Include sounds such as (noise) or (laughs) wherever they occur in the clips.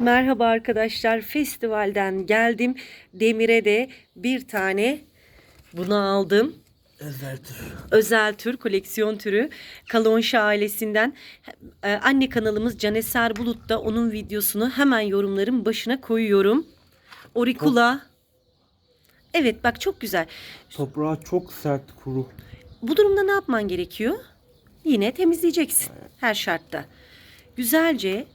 Merhaba arkadaşlar. Festivalden geldim. Demir'e de bir tane bunu aldım. Özel tür. Özel tür, koleksiyon türü. Kalonşa ailesinden. Ee, Anne kanalımız Caneser Bulut da onun videosunu hemen yorumların başına koyuyorum. Oricula. Evet bak çok güzel. Toprağı çok sert kuru. Bu durumda ne yapman gerekiyor? Yine temizleyeceksin her şartta. Güzelce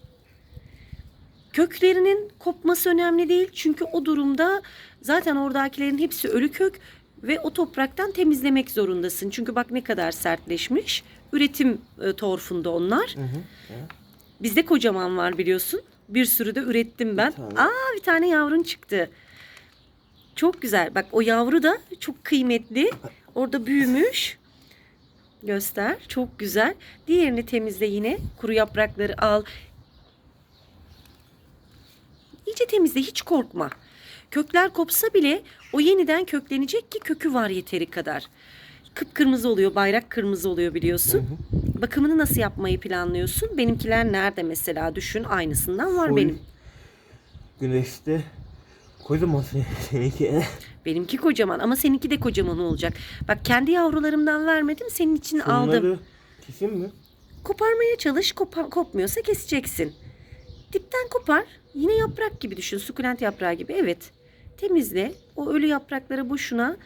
köklerinin kopması önemli değil. Çünkü o durumda zaten oradakilerin hepsi ölü kök ve o topraktan temizlemek zorundasın. Çünkü bak ne kadar sertleşmiş. Üretim e, torfunda onlar. Bizde kocaman var biliyorsun. Bir sürü de ürettim ben. tane. Aa bir tane yavrun çıktı. Çok güzel. Bak o yavru da çok kıymetli. Orada büyümüş. Göster. Çok güzel. Diğerini temizle yine. Kuru yaprakları al. İyice temizle. Hiç korkma. Kökler kopsa bile o yeniden köklenecek ki kökü var yeteri kadar. Kıpkırmızı oluyor. Bayrak kırmızı oluyor biliyorsun. Bakımını nasıl yapmayı planlıyorsun? Benimkiler nerede mesela? Düşün aynısından var Full benim. Güneşte kocaman se- (laughs) seninki. Benimki kocaman ama seninki de kocaman olacak. Bak kendi yavrularımdan vermedim senin için aldım. Bunları keseyim mi? Koparmaya çalış. Kopa- kopmuyorsa keseceksin. Dipten kopar. Yine yaprak gibi düşün. Sukulent yaprağı gibi. Evet. Temizle. O ölü yaprakları boşuna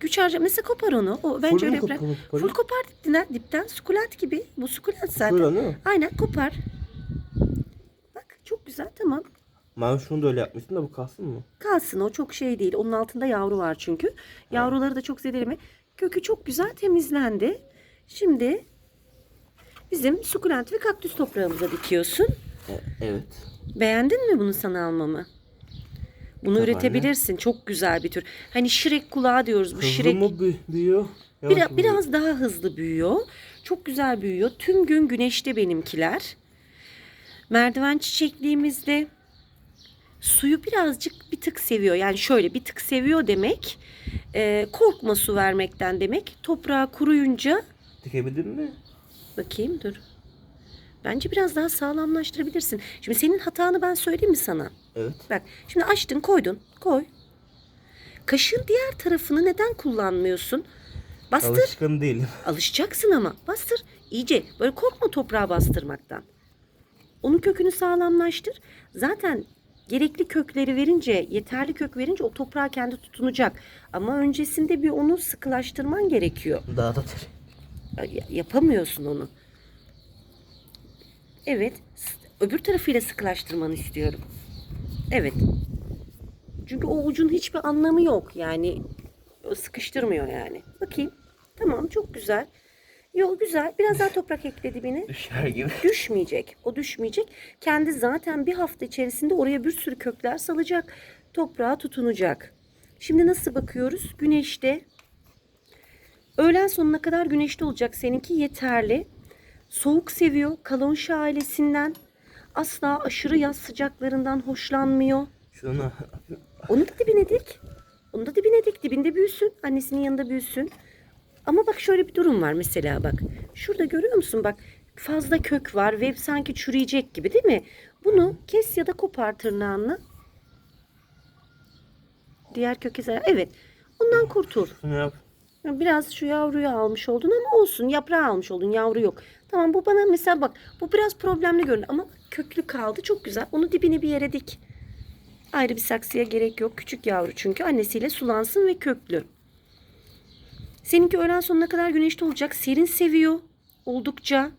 güç harca. Mesela kopar onu. O bence Full öyle yaprak. kopar- koparayım? Full kopar dipten, dipten. Sukulent gibi. Bu sukulent zaten. Mi? Aynen kopar. Bak çok güzel tamam. Ben şunu da öyle yapmıştım da bu kalsın mı? Kalsın o çok şey değil. Onun altında yavru var çünkü. Yavruları da çok zedeleme. Kökü çok güzel temizlendi. Şimdi bizim sukulent ve kaktüs toprağımıza dikiyorsun. E- evet. Beğendin mi bunu sana almamı? Bunu Tabii üretebilirsin. Çok güzel bir tür. Hani şirek kulağı diyoruz. Bu Hızlı şirek mı bü- büyüyor? Yavaş Biraz, mı biraz daha hızlı büyüyor. Çok güzel büyüyor. Tüm gün güneşte benimkiler. Merdiven çiçekliğimizde suyu birazcık bir tık seviyor. Yani şöyle bir tık seviyor demek. e, korkma su vermekten demek. Toprağı kuruyunca? Dikebildin mi? bakayım dur. Bence biraz daha sağlamlaştırabilirsin. Şimdi senin hatanı ben söyleyeyim mi sana? Evet. Bak şimdi açtın koydun. Koy. Kaşığın diğer tarafını neden kullanmıyorsun? Bastır. Alışkın değilim. (laughs) Alışacaksın ama. Bastır. İyice. Böyle korkma toprağa bastırmaktan. Onun kökünü sağlamlaştır. Zaten gerekli kökleri verince, yeterli kök verince o toprağa kendi tutunacak. Ama öncesinde bir onu sıkılaştırman gerekiyor. Daha da ter. Ya- Yapamıyorsun onu. Evet. Öbür tarafıyla sıkılaştırmanı istiyorum. Evet. Çünkü o ucun hiçbir anlamı yok. Yani sıkıştırmıyor yani. Bakayım. Tamam çok güzel. Yok güzel. Biraz daha toprak ekle dibine. (laughs) Düşer gibi. Düşmeyecek. O düşmeyecek. Kendi zaten bir hafta içerisinde oraya bir sürü kökler salacak. Toprağa tutunacak. Şimdi nasıl bakıyoruz? Güneşte. Öğlen sonuna kadar güneşte olacak. Seninki yeterli. Soğuk seviyor. Kalonşa ailesinden. Asla aşırı yaz sıcaklarından hoşlanmıyor. Şunu Onu da dibine dik. Onu da dibine dik. Dibinde büyüsün. Annesinin yanında büyüsün. Ama bak şöyle bir durum var mesela bak. Şurada görüyor musun bak fazla kök var ve sanki çürüyecek gibi değil mi? Bunu kes ya da kopar tırnağınla. Diğer köke zarar. Evet. Ondan kurtul. şunu yap. Biraz şu yavruyu almış oldun ama olsun. Yaprağı almış oldun. Yavru yok. Tamam bu bana mesela bak bu biraz problemli görünüyor ama köklü kaldı. Çok güzel. Onu dibine bir yere dik. Ayrı bir saksıya gerek yok. Küçük yavru çünkü annesiyle sulansın ve köklü. Seninki öğlen sonuna kadar güneşte olacak. Serin seviyor oldukça.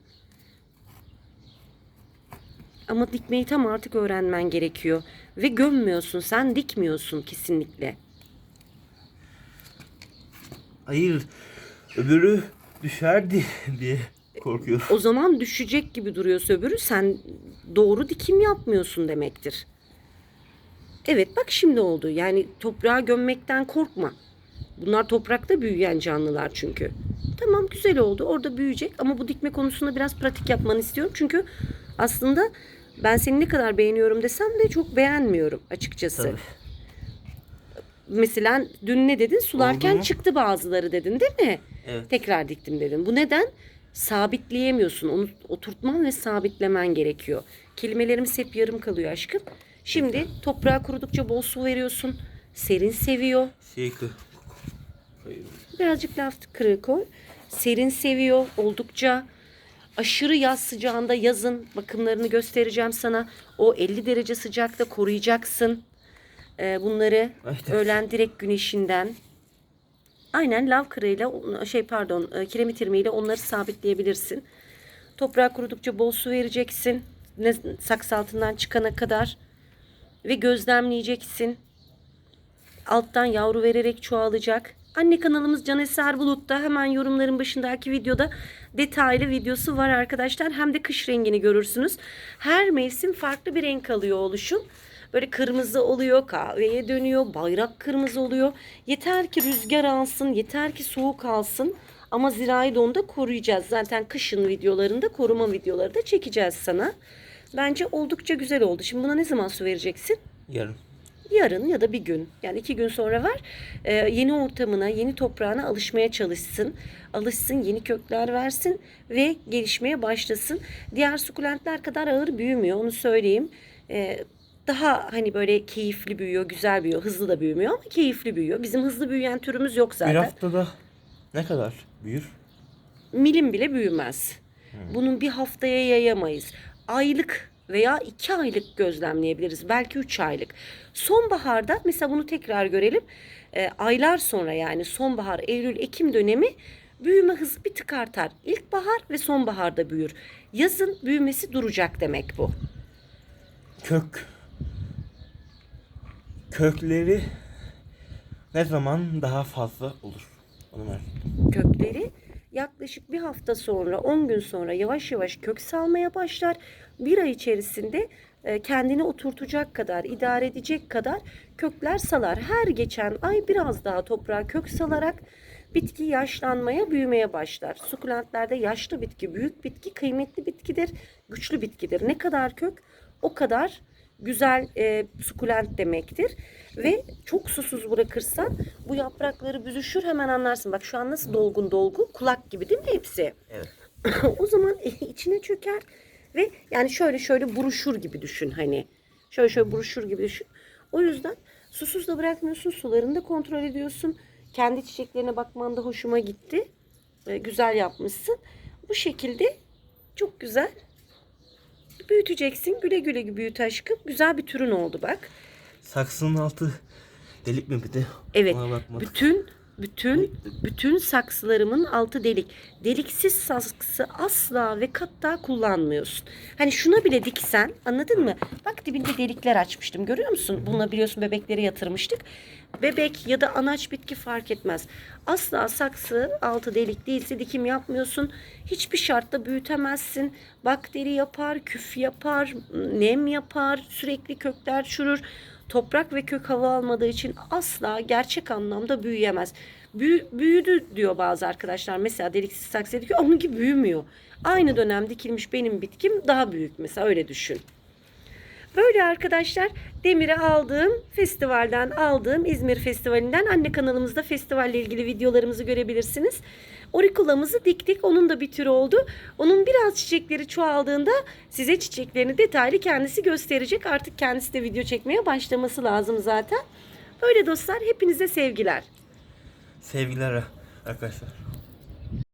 Ama dikmeyi tam artık öğrenmen gerekiyor. Ve gömmüyorsun. Sen dikmiyorsun kesinlikle. Hayır. Öbürü düşerdi diye korkuyorum. O zaman düşecek gibi duruyorsa öbürü sen doğru dikim yapmıyorsun demektir. Evet bak şimdi oldu. Yani toprağa gömmekten korkma. Bunlar toprakta büyüyen canlılar çünkü. Tamam güzel oldu. Orada büyüyecek ama bu dikme konusunda biraz pratik yapmanı istiyorum. Çünkü aslında ben seni ne kadar beğeniyorum desem de çok beğenmiyorum açıkçası. Tabii. Mesela dün ne dedin? Sularken Oldu mu? çıktı bazıları dedin değil mi? Evet. Tekrar diktim dedin. Bu neden? sabitleyemiyorsun. Onu oturtman ve sabitlemen gerekiyor. Kelimelerimiz hep yarım kalıyor aşkım. Şimdi toprağa kurudukça bol su veriyorsun. Serin seviyor. Şey kı. Hayır. Birazcık laf kırığı koy. Serin seviyor oldukça. Aşırı yaz sıcağında yazın bakımlarını göstereceğim sana. O 50 derece sıcakta koruyacaksın. Ee, bunları öğlen direkt güneşinden. Aynen lav kırığıyla şey pardon e, kiremit irmiğiyle onları sabitleyebilirsin. Toprağa kurudukça bol su vereceksin. Ne, saksı altından çıkana kadar. Ve gözlemleyeceksin alttan yavru vererek çoğalacak. Anne kanalımız Can Eser Bulut'ta hemen yorumların başındaki videoda detaylı videosu var arkadaşlar. Hem de kış rengini görürsünüz. Her mevsim farklı bir renk alıyor oluşum. Böyle kırmızı oluyor, kahveye dönüyor, bayrak kırmızı oluyor. Yeter ki rüzgar alsın, yeter ki soğuk alsın. Ama zirai donda koruyacağız. Zaten kışın videolarında koruma videoları da çekeceğiz sana. Bence oldukça güzel oldu. Şimdi buna ne zaman su vereceksin? Yarın. yarın ya da bir gün yani iki gün sonra ver Ee, yeni ortamına yeni toprağına alışmaya çalışsın alışsın yeni kökler versin ve gelişmeye başlasın diğer sukulentler kadar ağır büyümüyor onu söyleyeyim Ee, daha hani böyle keyifli büyüyor güzel büyüyor hızlı da büyümüyor ama keyifli büyüyor bizim hızlı büyüyen türümüz yok Bir zaten haftada ne kadar büyür? milim bile büyümez. Bunun bir haftaya yayamayız. Aylık veya iki aylık gözlemleyebiliriz. Belki üç aylık. Sonbaharda mesela bunu tekrar görelim. Ee, aylar sonra yani sonbahar, Eylül, Ekim dönemi büyüme hızı bir tık artar. İlkbahar ve sonbaharda büyür. Yazın büyümesi duracak demek bu. Kök. Kökleri ne zaman daha fazla olur? Onu kökleri yaklaşık bir hafta sonra 10 gün sonra yavaş yavaş kök salmaya başlar. Bir ay içerisinde e, kendini oturtacak kadar, idare edecek kadar kökler salar. Her geçen ay biraz daha toprağa kök salarak bitki yaşlanmaya, büyümeye başlar. Sukulentlerde yaşlı bitki, büyük bitki, kıymetli bitkidir, güçlü bitkidir. Ne kadar kök o kadar güzel e, sukulent demektir. Ve çok susuz bırakırsan bu yaprakları büzüşür hemen anlarsın. Bak şu an nasıl dolgun dolgu kulak gibi değil mi hepsi? Evet. (laughs) o zaman (laughs) içine çöker ve yani şöyle şöyle buruşur gibi düşün hani. Şöyle şöyle buruşur gibi düşün. O yüzden susuz da bırakmıyorsun, sularını da kontrol ediyorsun. Kendi çiçeklerine bakman da hoşuma gitti. Ee, güzel yapmışsın. Bu şekilde çok güzel büyüteceksin. Güle güle büyüt aşkım. Güzel bir türün oldu bak. Saksının altı delik mi bir de? Evet. Ona bakmadık. Bütün bütün bütün saksılarımın altı delik. Deliksiz saksı asla ve katta kullanmıyorsun. Hani şuna bile diksen anladın mı? Bak dibinde delikler açmıştım görüyor musun? Buna biliyorsun bebekleri yatırmıştık. Bebek ya da anaç bitki fark etmez. Asla saksı altı delik değilse dikim yapmıyorsun. Hiçbir şartta büyütemezsin. Bakteri yapar, küf yapar, nem yapar, sürekli kökler çürür. Toprak ve kök hava almadığı için asla gerçek anlamda büyüyemez. Büyü- büyüdü diyor bazı arkadaşlar. Mesela deliksiz saksı dikiyor. Onunki büyümüyor. Aynı dönem dikilmiş benim bitkim daha büyük mesela öyle düşün. Böyle arkadaşlar Demir'e aldığım festivalden aldığım İzmir Festivali'nden anne kanalımızda festivalle ilgili videolarımızı görebilirsiniz. Orikulamızı diktik. Onun da bir türü oldu. Onun biraz çiçekleri çoğaldığında size çiçeklerini detaylı kendisi gösterecek. Artık kendisi de video çekmeye başlaması lazım zaten. Böyle dostlar hepinize sevgiler. Sevgiler arkadaşlar.